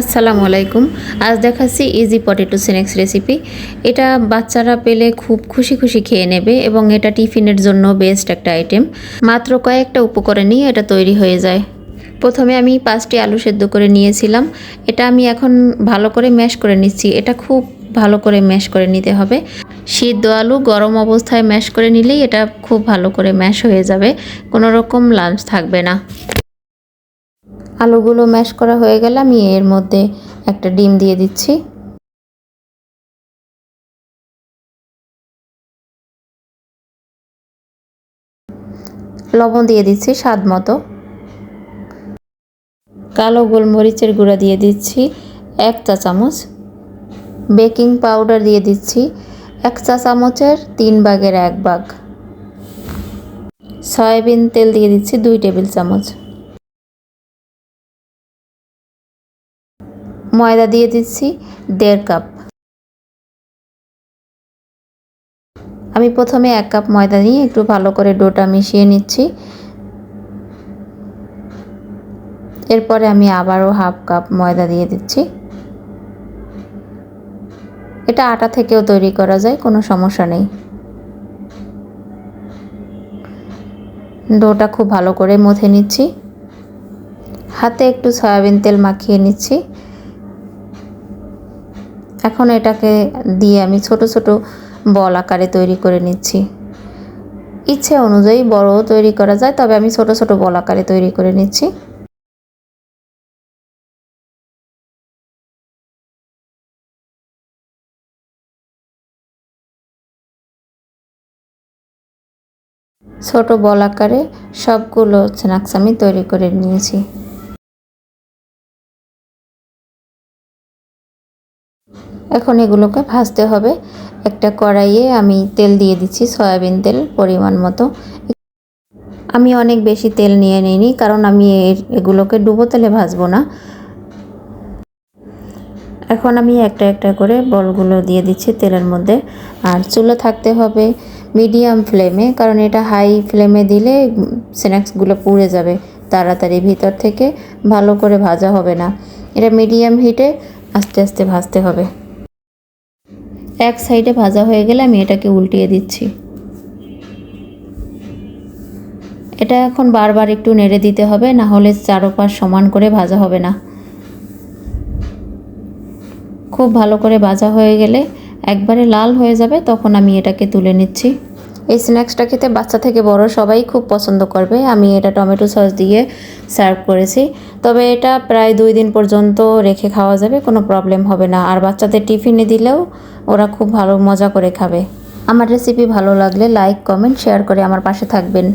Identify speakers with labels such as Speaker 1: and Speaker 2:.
Speaker 1: আসসালামু আলাইকুম। আজ দেখাচ্ছি ইজি পটেটো স্ন্যাক্স রেসিপি এটা বাচ্চারা পেলে খুব খুশি খুশি খেয়ে নেবে এবং এটা টিফিনের জন্য বেস্ট একটা আইটেম মাত্র কয়েকটা উপকরণেই এটা তৈরি হয়ে যায়। প্রথমে আমি পাঁচটি আলু সেদ্ধ করে নিয়েছিলাম। এটা আমি এখন ভালো করে ম্যাশ করে নিচ্ছি। এটা খুব ভালো করে ম্যাশ করে নিতে হবে। সিদ্ধ আলু গরম অবস্থায় ম্যাশ করে নিলেই এটা খুব ভালো করে ম্যাশ হয়ে যাবে। কোনো রকম লাঞ্চ থাকবে না। আলুগুলো ম্যাশ করা হয়ে গেলে আমি এর মধ্যে একটা ডিম দিয়ে দিচ্ছি। লবণ দিয়ে দিচ্ছি স্বাদ মতো। কালো গোলমরিচের গুঁড়া দিয়ে দিচ্ছি এক চা চামচ। বেকিং পাউডার দিয়ে দিচ্ছি এক চা চামচের তিন ভাগের এক ভাগ। সয়াবিন তেল দিয়ে দিচ্ছি দুই টেবিল চামচ। ময়দা দিয়ে দিচ্ছি দেড় কাপ। আমি প্রথমে এক কাপ ময়দা নিয়ে একটু ভালো করে ডোটা মিশিয়ে নিচ্ছি। এরপরে আমি আবারও হাফ কাপ ময়দা দিয়ে দিচ্ছি। এটা আটা থেকেও তৈরি করা যায়, কোনো সমস্যা নেই। ডোটা খুব ভালো করে মথে নিচ্ছি। হাতে একটু সয়াবিন তেল মাখিয়ে নিচ্ছি। এখন এটাকে দিয়ে আমি ছোট ছোট বল আকারে তৈরি করে নিচ্ছি। ইচ্ছে অনুযায়ী বড়ও তৈরি করা যায়, তবে আমি ছোট ছোট বল আকারে তৈরি করে নিচ্ছি। ছোট বল আকারে সবগুলো স্ন্যাক্স আমি তৈরি করে নিয়েছি। এখন এগুলোকে ভাজতে হবে। একটা কড়াইয়ে আমি তেল দিয়ে দিচ্ছি, সয়াবিন তেল পরিমাণ মতো। আমি অনেক বেশি তেল নিয়ে নিইনি, কারণ আমি এগুলোকে ডুবো তেলে ভাজবো না। এখন আমি একটা একটা করে বলগুলো দিয়ে দিচ্ছি তেলের মধ্যে। আর চুলো থাকতে হবে মিডিয়াম ফ্লেমে, কারণ এটা হাই ফ্লেমে দিলে স্ন্যাক্সগুলো পুড়ে যাবে। তাড়াতাড়ি ভিতর থেকে ভালো করে ভাজা হবে না। এটা মিডিয়াম হিটে আস্তে আস্তে ভাজতে হবে। এক সাইডে ভাজা হয়ে গেলে আমি এটাকে উল্টিয়ে দিচ্ছি। এটা এখন বারবার একটু নেড়ে দিতে হবে, না হলে চারোপাশ সমান করে ভাজা হবে না। খুব ভালো করে ভাজা হয়ে গেলে একবারে লাল হয়ে যাবে, তখন আমি এটাকে তুলে নিচ্ছি। এই স্ন্যাক্সটা খেতে বাচ্চা থেকে বড় সবাই খুব পছন্দ করবে। আমি এটা টমেটো সস দিয়ে সার্ভ করেছি। তবে এটা প্রায় দুই দিন পর্যন্ত রেখে খাওয়া যাবে, কোনো প্রবলেম হবে না। আর বাচ্চাদের টিফিনে দিলেও ওরা খুব ভালো মজা করে খাবে। আমার রেসিপি ভালো লাগলে লাইক কমেন্ট শেয়ার করে আমার পাশে থাকবেন।